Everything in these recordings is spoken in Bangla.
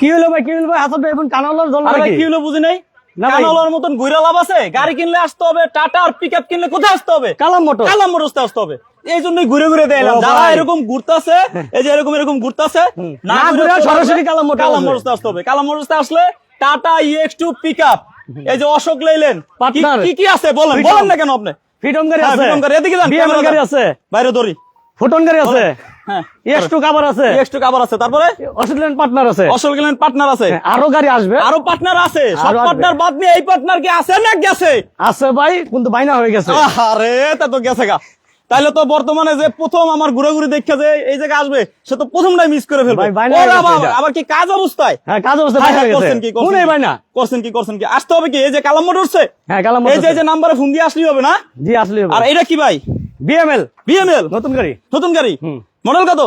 কি হলো ভাই? কি হলো ভাই? এখন কানালার জল ভাই, কি হলো বুঝি নাই? কানালার মতন ঘুরে লাভ আছে? গাড়ি কিনলে আসতে হবে টাটা আর পিক কিনলে কোথায় আসতে হবে? কালাম মোটর। কালাম মোটরসতে আসতে হবে। এই জন্যই ঘুরে ঘুরে দেখলাম যারা। এরকম ঘুরতেছে এই যে এরকম এরকম ঘুরতেছে না ঘুরে সরাসরি কালাম মোটর কালাম। মোটরসতে আসতে হবে। কালাম মোটরসতে আসলে টাটা ইএক্স টু পিক এই যে অশোক লেলেন কি কি আছে? বলেন। বলেন না কেন আপনি? ফ্রিডম গাড়ি হ্যাঁ, আছে। freedom গাড়ি, এদিকে যান, বিএমএল গাড়ি আছে। বাইরে দড়ি ফুটন গাড়ি আছে। হ্যাঁ কাভার আছে। ইএক্স টু আছে তারপরে? অস্ট্রেলিয়ান পার্টনার আছে। অস্ট্রেলিয়ান পার্টনার আছে। হ্যাঁ, আরও গাড়ি আসবে। আরও পার্টনার আছে। সব পার্টনার বাদ দিয়ে এই পার্টনার কি আছে না গেছে? আছে ভাই কিন্তু বাইনা হয়ে গেছে। আরে তা তো গেছে গা। তাইলে তো বর্তমানে যে প্রথম আমার ঘুরে ঘুরে দেখে যে এই জায়গায় আসবে সে তো প্রথমটাই মিস করে ফেলবে। আবার কি কাজ অবস্থায়? হ্যাঁ কাজ অবস্থা বাইনা গেছে। করছেন কি করছেন কি? বাইনা করছেন কি করছেন কি? আসতে হবে কি? এই যে কালাম মোটরসে হ্যাঁ কালাম এই যে এই যে নাম্বারে ফোন দিয়ে আসলেই হবে না? জি আসলে আর এটা কি ভাই? বিএমএল বিএমএল নতুন গাড়ি। নতুন গাড়ি? মডেল কত?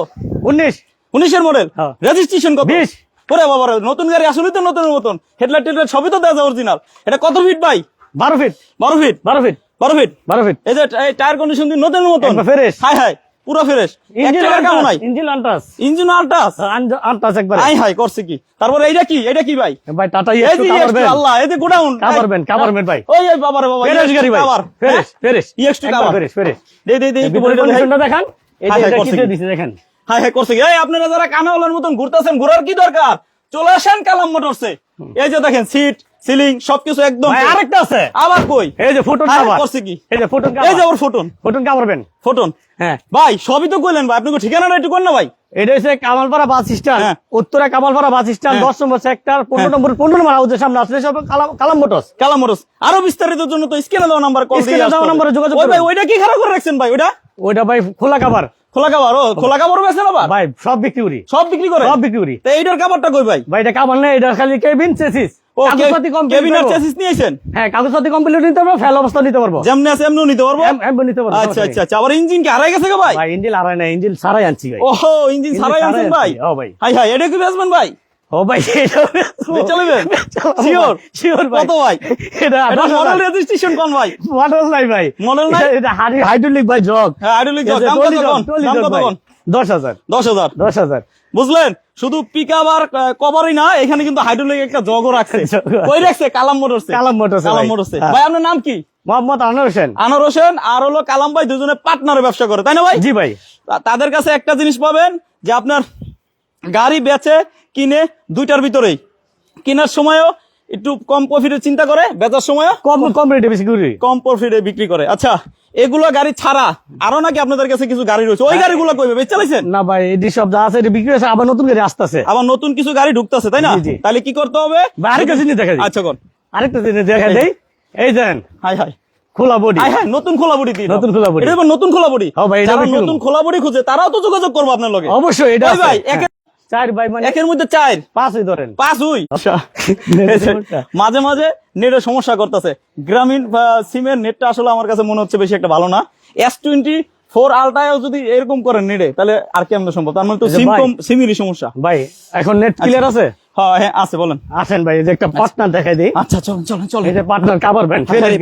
উনিশ। উনিশের মডেল হ্যাঁ। রেজিস্ট্রেশন কত? বিশ। ওরে বাবা নতুন গাড়ি আসলে তো নতুন মতন। হেডলাইট টেডলাইট সবই তো দেওয়া যায় অরিজিনাল এটা কত ফিট ভাই? বারো ফিট বারো ফিট বারো ফিট বারো ফিট বারো ফিট এই যে টায়ার কন্ডিশন দিয়ে নতুন মতন। fresh। হাই হাই পুরো ফ্রেশ। ইঞ্জিন নাই। ইঞ্জিন আন্টাস ইঞ্জিন আলটাস আন্টাস একবার। হাই হাই করছে কি? তারপরে এইটা কি? এটা কি ভাই? ভাই টাটা যে টু EX2, আল্লাহ এই যে গোডাউন। কাভারবেন, কাভারবেন ভাই। ওই ওই বাবা রে বাবা ফেরেশ গাড়ি ভাই। কাভার ফেরেশ ফেরেশ। EX2 কাভার ফেরেশ ফেরেশ। দে দে দে একটু বলে দেখান। এটা কি দিয়ে কি? দিছে দেখেন। হাই হাই করছে কি? এই আপনারা যারা কানাওয়ালার মতন ঘুরতেছেন ঘোরার কি দরকার? চলে আসেন কালাম মোটরসে। এই যে দেখেন সিট সিলিং সবকিছু একদম আরেকটা আছে। আবার কই? এই যে ফুটন করছে কি? এই যে ফুটন এই যে ওর ফোটন ফুটন কাভারবেন ফোটন হ্যাঁ। ভাই সবই তো কইলেন ভাই। আপনি কি ঠিকানাটা একটু কোন না ভাই। এটা হচ্ছে কামালপাড়া বাস স্ট্যান্ড। হ্যাঁ। উত্তরা কামালপাড়া বাস স্ট্যান্ড হ্যাঁ। দশ নম্বর সেক্টর পনেরো নম্বর পনেরো নম্বর হাউসের সামনে আসলে সব কালাম মোটরস কালাম মোটরস আরও বিস্তারিতের জন্য তো স্ক্রিনে দেওয়া নাম্বার কল দিয়ে দেওয়া নাম্বারে যোগাযোগ ভাই ওইটা কি খারাপ করে রাখছেন ভাই? ওইটা? ওইটা ভাই খোলা কাভার খোলা কাবার ও খোলা কাবার বেছেন আবার? ভাই সব বিক্রি করি। সব বিক্রি করে সব বিক্রি করি। তো এইটার কাবারটা কই ভাই? ভাই এটা কাভার নেই এটা খালি কেবিন চেসিস কাগজপাতি কমপ্লিট কেবিনের চেসিস নিয়েছেন? হ্যাঁ নিতে পারব ফেল অবস্থা নিতে পারব। যেমন আছে এমনও নিতে পারব? নিতে পারব আচ্ছা আচ্ছা, আচ্ছা। ভাই? ভাই কোন ভাই? ভাই। মডেল নাই? এটা হাইড্রোলিক ভাই জগ হ্যাঁ হাইড্রোলিক জগ দাম কত দাম কত বুঝলেন? শুধু পিক আপ আর কভারই না এখানে কিন্তু হাইড্রোলিক একটা জগও রাখছে। ওই কই রাখছে? কালাম মোটরস কালাম মোটরস কালাম ভাই। হ্যাঁ। ভাই আপনার নাম কি? মোহাম্মদ আনোর হোসেন। আনোর হোসেন আর হলো কালাম ভাই দুজনে পার্টনারে ব্যবসা করে তাই না ভাই? জি ভাই। তাদের কাছে একটা জিনিস পাবেন যে আপনার গাড়ি বেচে কিনে দুইটার ভিতরেই। কেনার সময়ও একটু কম প্রফিটের চিন্তা করে বেচার সময়ও কম কম রেটে বেশি করি। কম প্রফিটে বিক্রি করে। আচ্ছা এগুলো গাড়ি ছাড়া আরও নাকি আপনাদের কাছে কিছু গাড়ি রয়েছে? হ্যাঁ। ওই গাড়িগুলো কইবে বেচে চালাইছেন? না ভাই এটি সব যা আছে বিক্রি হয়েছে আবার নতুন করে আসতেছে। আবার নতুন কিছু গাড়ি ঢুকতেছে তাই না। তাহলে কি করতে হবে? আরেকটা জিনিস দেখা আচ্ছা কোন? আরেকটা জিনিস দেখা দেই। এই দেন হাই হাই। খোলা বডি। নতুন খোলা বডি দিন নতুন খোলা বডি। এটা এবার নতুন খোলা বডি। হ্যাঁ ভাই, এটা বিক্রি। নতুন খোলা বডি খুঁজে তারাও তো যোগাযোগ করব আপনার লগে। অবশ্যই এটা ভাই হ্যাঁ। একের চার ভাই মানে একের মধ্যে চার? পাঁচই ধরেন। পাঁচ উই মাঝে মাঝে নেটের সমস্যা করতেছে। গ্রামীণ সিমের নেটটা আসলে আমার কাছে মনে হচ্ছে বেশি একটা ভালো না। এস টোয়েন্টি ফোর আলটায়ও যদি এরকম করেন নেটে তাহলে আর কেমন সম্ভব? তার মানে তো সিম কম সিমেরই সমস্যা। ভাই এখন নেট ক্লিয়ার আছে? হ্যাঁ হ্যাঁ আছে বলেন। আসেন ভাই এই যে একটা পার্টনার দেখাই দিই। আচ্ছা চলেন চলেন চলেন। এই যে পার্টনার কাভার ব্যান্ড আচ্ছা, এই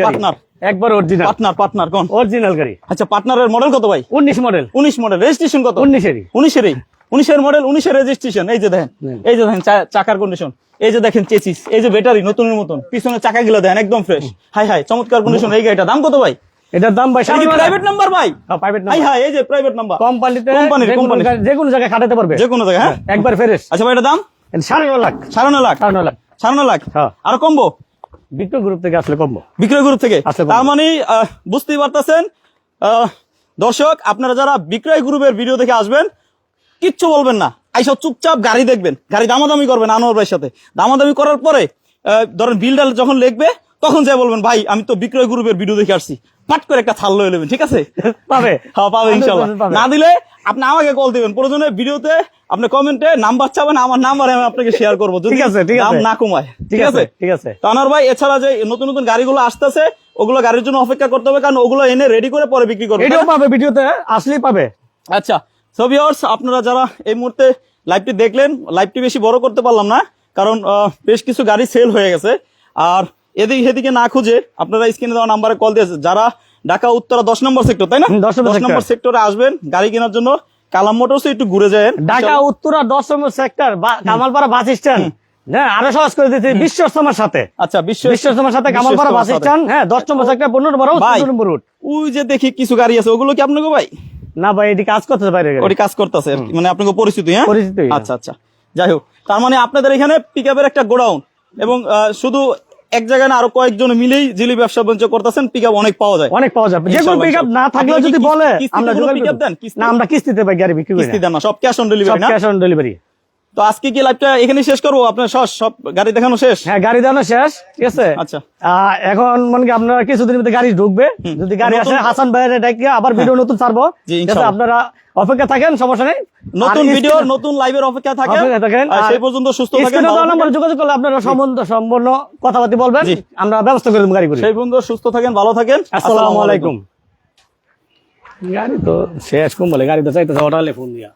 একবার অরিজিনাল পার্টনার পার্টনার কোন? অরিজিনাল গাড়ি। আচ্ছা পার্টনারের মডেল কত ভাই? উনিশ মডেল উনিশ মডেল রেজিস্ট্রেশন কত? উনিশেরই। উনিশেরই? উনিশের মডেল উনিশের রেজিস্ট্রেশন এই যে দেখেন এই যে দেখেন চাকার কন্ডিশন এই যে দেখেন চেচিস এই যে ব্যাটারি নতুনের মতন পিছনে চাকা গুলো দেখেন একদম ফ্রেশ হাই হাই চমৎকার কন্ডিশন এই গাড়িটা দাম কত ভাই? এটার দাম ভাই প্রাইভেট নাম্বার ভাই? প্রাইভেট হাই হাই এই যে প্রাইভেট নাম্বার কোম্পানিতে কোম্পানির, যে কোনো কোম্পানির। জায়গায়- যে কোনো জায়গায় খাটাতে পারবে। যে কোনো জায়গায় হ্যাঁ? একবার ফেরেস আচ্ছা ভাই এটা দাম? সাড়ে ন লাখ। সাড়ে নয় লাখ? সাড়ে ন লাখ। সাড়ে নয় লাখ? হ্যাঁ। আর কমবো? বিক্রয় গ্রুপ থেকে আসলে কমবো। বিক্রয় গ্রুপ থেকে? তার মানে বুঝতেই পারতেছেন দর্শক আপনারা যারা বিক্রয় গ্রুপের ভিডিও দেখে আসবেন কিচ্ছু বলবেন না। আইসব চুপচাপ গাড়ি দেখবেন। গাড়ি দামাদামি করবেন আনোয়ার ভাইয়ের সাথে। দামাদামি করার পরে ধরেন বিলডার যখন লিখবে তখন যাই বলবেন ভাই আমি তো বিক্রয় গ্রুপের ভিডিও দেখে আসছি। পাট করে একটা থাল লয়ে নেবেন ঠিক আছে? পাবে। হ্যাঁ পাবে ইনশাল্লাহ। না দিলে আপনি আমাকে কল দিবেন। প্রয়োজনে ভিডিওতে আপনি কমেন্টে নাম্বার চাবেন আমার নাম্বার আমি আপনাকে শেয়ার করব। ঠিক আছে, ঠিক আছে। না কমায় ঠিক আছে ঠিক আছে। তানার ভাই এছাড়া যে নতুন নতুন গাড়িগুলো আসতেছে ওগুলো গাড়ির জন্য অপেক্ষা করতে হবে কারণ ওগুলো এনে রেডি করে পরে বিক্রি করবে এটাও পাবে ভিডিওতে আসলেই পাবে। আচ্ছা। সো ভিউয়ার্স আপনারা যারা এই মুহূর্তে লাইভটি দেখলেন লাইভটি বেশি বড় করতে পারলাম না কারণ বেশ কিছু গাড়ি সেল হয়ে গেছে। আর এদিকে সেদিকে না খুঁজে আপনারা স্ক্রিনে দেওয়া নাম্বারে কল দিয়েছে যারা ঢাকা উত্তরা দশ নম্বর সেক্টর তাই না? দশ নম্বর সেক্টরে আসবেন গাড়ি কেনার জন্য কালাম মোটরস একটু ঘুরে যায় ঢাকা উত্তরা দশ নম্বর সেক্টর কামালপাড়া বাস স্ট্যান্ড হ্যাঁ আরও সহজ করে বিশ্বস্তমার সাথে। আচ্ছা বিশ্ব বিশ্বস্তমার সাথে কামালপাড়া বাস স্ট্যান্ড হ্যাঁ দশ নম্বর সেক্টর পনেরো নম্বর নম্বর রুট ওই যে দেখি কিছু গাড়ি আছে ওগুলো কি আপনাকে ভাই? না ভাই এটি কাজ করতেছে বাইরে গেলে। ওটি কাজ করতেছে মানে আপনাকে পরিচিত হ্যাঁ? পরিচিত, হ্যাঁ। আচ্ছা আচ্ছা। যাই হোক তার মানে আপনাদের এখানে পিক একটা গোডাউন এবং শুধু এক জায়গায় না আরও কয়েকজন মিলেই জিলি ব্যবসা বাণিজ্য করতেছেন পিক অনেক পাওয়া যায়। অনেক পাওয়া যাবে যে কোনো পিক না থাকলেও যদি বলে আমরা করব। দেন? না আমরা কিস্তিতে ভাই গাড়ি বিক্রি করি কিস্তি না দেন না সব ক্যাশ অন ডেলিভারি না? ক্যাশ অন ডেলিভারি তো আজকে কি লাইভটা এখানে শেষ করব? আপনার সব সব গাড়ি দেখানো শেষ? হ্যাঁ গাড়ি দেওয়ানো শেষ ঠিক আছে? আচ্ছা। এখন মনে কি আপনারা কিছুদিনের মধ্যে গাড়ি ঢুকবে। যদি গাড়ি আসে হাসান ভাইয়ের ডেকে আবার ভিডিও নতুন ছাড়বো। আপনারা অপেক্ষা থাকেন সমস্যা নেই। নতুন ভিডিও নতুন লাইভের অপেক্ষা থাকে অপেক্ষা থাকেন সেই পর্যন্ত সুস্থ থাকেন স্ক্রিনে ভালো থাকেন। যোগাযোগ করলে আপনারা সম্বন্ধ সম্পূর্ণ কথাবার্তা বলবেন। আমরা ব্যবস্থা করে দেবো গাড়ি করে সেই পর্যন্ত সুস্থ থাকেন ভালো থাকেন। আসসালামু আলাইকুম। গাড়ি তো শেষ কম বলে গাড়ি তো চাইতেছে হোটেলে ফোন দিয়া।